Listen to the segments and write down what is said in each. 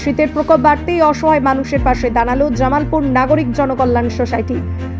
শীতের প্রকোপ বাড়তেই অসহায় মানুষের পাশে দাঁড়াল জামালপুর নাগরিক জনকল্যাণ সোসাইটি।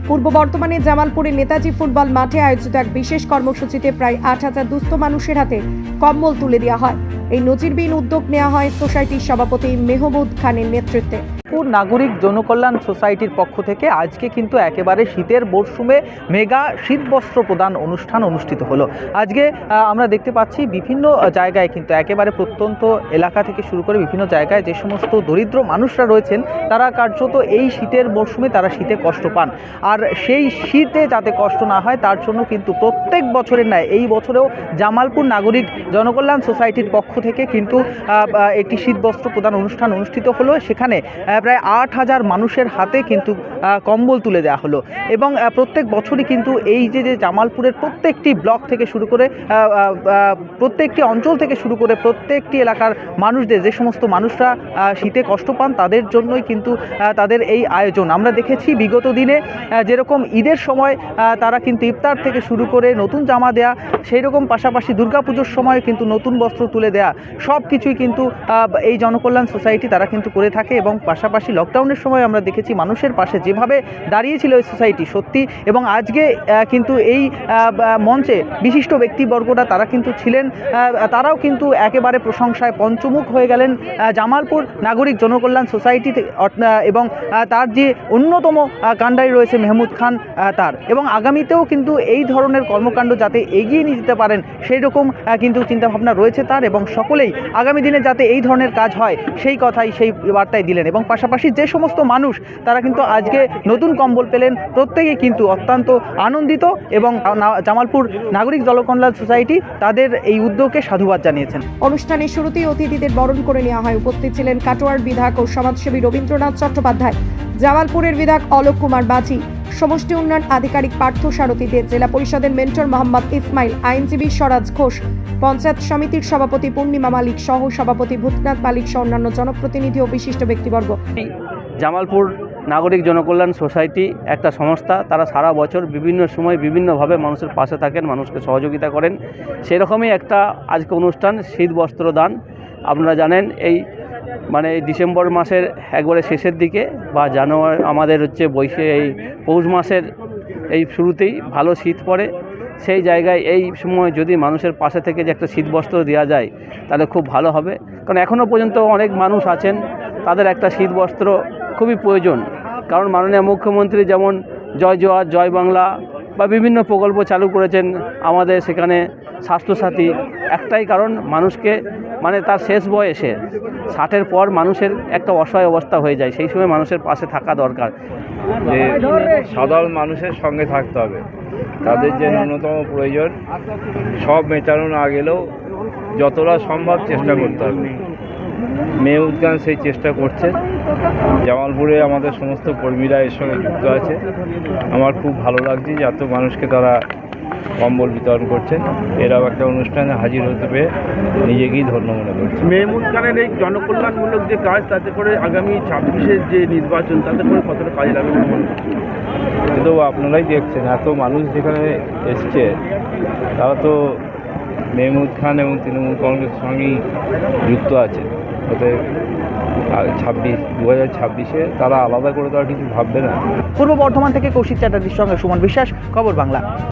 পূর্ব বর্তমানে জামালপুরে নেতাজি ফুটবল মাঠে আয়োজিত এক বিশেষ কর্মসূচিতে প্রায় আট হাজার দুস্থ মানুষের হাতে কম্বল তুলে দেওয়া হয়। এই নজিরবিহীন উদ্যোগ নেওয়া হয় সোসাইটির সভাপতি মেহমুদ খানের নেতৃত্বে। মেদিনীপুর নাগরিক জনকল্যাণ সোসাইটির পক্ষ থেকে আজকে কিন্তু একেবারে শীতের মরশুমে মেগা শীতবস্ত্র প্রদান অনুষ্ঠান অনুষ্ঠিত হলো। আজকে আমরা দেখতে পাচ্ছি বিভিন্ন জায়গায় কিন্তু একেবারে প্রত্যন্ত এলাকা থেকে শুরু করে বিভিন্ন জায়গায় যে সমস্ত দরিদ্র মানুষরা রয়েছেন, তারা কার্যত এই শীতের মরশুমে তারা শীতে কষ্ট পান। আর সেই শীতে যাতে কষ্ট না হয়, তার জন্য কিন্তু প্রত্যেক বছরের ন্যায় এই বছরেও জামালপুর নাগরিক জনকল্যাণ সোসাইটির পক্ষ থেকে কিন্তু একটি শীতবস্ত্র প্রদান অনুষ্ঠান অনুষ্ঠিত হলো। সেখানে প্রায় আট হাজার মানুষের হাতে কিন্তু কম্বল তুলে দেওয়া হলো। এবং প্রত্যেক বছরই কিন্তু এই যে যে জামালপুরের প্রত্যেকটি ব্লক থেকে শুরু করে প্রত্যেকটি অঞ্চল থেকে শুরু করে প্রত্যেকটি এলাকার মানুষদের, যে সমস্ত মানুষরা শীতে কষ্ট পান, তাদের জন্যই কিন্তু তাদের এই আয়োজন। আমরা দেখেছি বিগত দিনে যেরকম ঈদের সময় তারা কিন্তু ইফতার থেকে শুরু করে নতুন জামা দেয়া সেই রকম পাশাপাশি দুর্গাপুজোর সময় কিন্তু নতুন বস্ত্র তুলে দেয়া সব কিছুই কিন্তু এই জনকল্যাণ সোসাইটি তারা কিন্তু করে থাকে। এবং পাশাপাশি লকডাউনের সময় আমরা দেখেছি মানুষের পাশে যেভাবে দাঁড়িয়েছিল এই সোসাইটি সত্যি এবং আজকে কিন্তু এই মঞ্চে বিশিষ্ট ব্যক্তিবর্গরা তারা কিন্তু ছিলেন তারাও কিন্তু একেবারে প্রশংসায় পঞ্চমুখ হয়ে গেলেন জামালপুর নাগরিক জনকল্যাণ সোসাইটি এবং তার যে অন্যতম আহ, কাণ্ডারি রয়েছে মেহমুদ খান তার। এবং আগামীতেও কিন্তু এই ধরনের কর্মকাণ্ড যাতে এগিয়ে নিয়ে যেতে পারেন সেই রকম কিন্তু চিন্তাভাবনা রয়েছে তার এবং সকলেই আগামী দিনে যাতে এই ধরনের কাজ হয় সেই কথাই সেই বার্তায় দিলেন। এবং পাশাপাশি যে সমস্ত মানুষ তারা কিন্তু আজকে নতুন কম্বল পেলেন। প্রত্যেকেই কিন্তু অত্যন্ত আনন্দিত এবং জামালপুর নাগরিক জলকল্যাণ সোসাইটি তাদের এই উদ্যোগকে সাধুবাদ জানিয়েছেন। অনুষ্ঠানের শুরুতেই অতিথিদের বরণ করে নেওয়া হয়। উপস্থিত ছিলেন কাটোয়ার বিধায়ক ও সমাজসেবী রবীন্দ্রনাথ চট্টোপাধ্যায় জামালপুরের বিধায়ক অলোক কুমার বাজি সমষ্টি উন্নয়ন আধিকারিক পার্থ সারথী দে জেলা পরিষদের মেন্টর মোহাম্মদ ইসমাইল আইনজীবী স্বরাজ ঘোষ পঞ্চায়েত সমিতির সভাপতি পূর্ণিমা মালিক সহ সভাপতি ভূতনাথ মালিক সহ অন্যান্য জনপ্রতিনিধি ও বিশিষ্ট ব্যক্তিবর্গ। জামালপুর নাগরিক জনকল্যাণ সোসাইটি একটা সংস্থা, তারা সারা বছর বিভিন্ন সময় বিভিন্নভাবে মানুষের পাশে থাকেন, মানুষকে সহযোগিতা করেন। সেরকমই একটা আজকে অনুষ্ঠান, শীত বস্ত্র দান। আপনারা জানেন, এই মানে ডিসেম্বর মাসের একবারে শেষের দিকে বা জানুয়ারি, আমাদের হচ্ছে বৈশে, এই পৌষ মাসের এই শুরুতেই ভালো শীত পড়ে। সেই জায়গায় এই সময় যদি মানুষের পাশে থেকে যে একটা শীতবস্ত্র দেওয়া যায়, তাহলে খুব ভালো হবে। কারণ এখনও পর্যন্ত অনেক মানুষ আছেন, তাদের একটা শীতবস্ত্র খুবই প্রয়োজন। কারণ মাননীয় মুখ্যমন্ত্রী যেমন জয় জোয়ার, জয় বাংলা বা বিভিন্ন প্রকল্প চালু করেছেন আমাদের সেখানে স্বাস্থ্যসাথী। একটাই কারণ মানুষকে মানে তার শেষ বয়সে, ষাটের পর মানুষের একটা অসহায় অবস্থা হয়ে যায়। সেই সময় মানুষের পাশে থাকা দরকার। যে সাধারণ মানুষের সঙ্গে থাকতে হবে। তাদের যে ন্যূনতম প্রয়োজন, সব মেটানো না গেলেও যতটা সম্ভব চেষ্টা করতে হবে। মেয়ে উদ্যান সেই চেষ্টা করছে। জামালপুরে আমাদের সমস্ত কর্মীরা এর সঙ্গে যুক্ত আছে। আমার খুব ভালো লাগছে যে এত মানুষকে তারা কম্বল বিতরণ করছে এরাও একটা অনুষ্ঠানে হাজির হতে পেরে নিজেকেই ধন্য মনে করছে। মেহমুদ খানের এই জনকল্যাণমূলক যে কাজ তাতে করে আগামী ছাব্বিশের যে নির্বাচন তাতে করে কতটা কাজে লাগবে করছেন? কিন্তু আপনারাই দেখছেন এত মানুষ যেখানে এসছে তারা তো মেহমুদ খান এবং তৃণমূল কংগ্রেসের সঙ্গেই যুক্ত আছে। ওদের ছাব্বিশ দু হাজার ছাব্বিশে তারা আলাদা করে তারা কিছু ভাববে না। পূর্ব বর্ধমান থেকে কৌশিক চ্যাটার্জির সঙ্গে সুমন বিশ্বাস, খবর বাংলা।